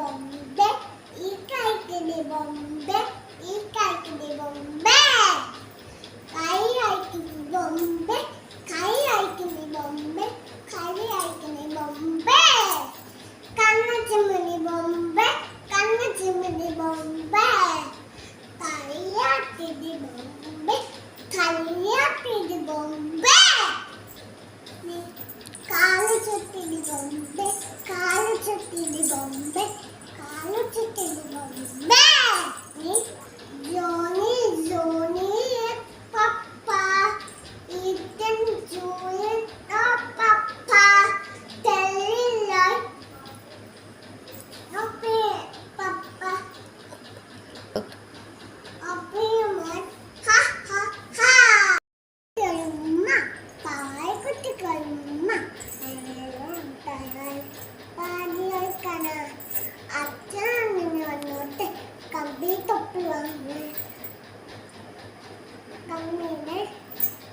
ബൊമ്പെ ഈ കൈക്കിടി ബൊമ്പെ ഈ കൈക്കിടി ബൊമ്പെ കൈ അയക്കിടി ബൊമ്പെ കൈ അയക്കിടി ബൊമ്പെ കൈ അയക്കിടി ബൊമ്പെ കണ്ണ ചിമ്മിണി ബൊമ്പെ കണ്ണ ചിമ്മിണി ബൊമ്പെ കളിയാട്ടിടി ബൊമ്പെ കളിയാട്ടിടി ബൊമ്പെ കാൽ ചുറ്റിടി ബൊമ്പെ കാൽ ചുറ്റിടി ബൊമ്പെ കാൽ ചുറ്റിടി കമ്മിയുടെ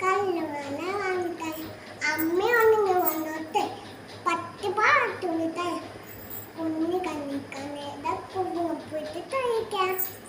കല്ലുമല വാങ്ങിട്ടെ അമ്മ ഒന്നിങ്ങ് വന്നോട്ട്. പത്ത് പാട്ടുള്ളിട്ടെ കുഞ്ഞ് കണ്ണിക്കണേടെ പുറത്ത് കഴിക്കാം. തിരി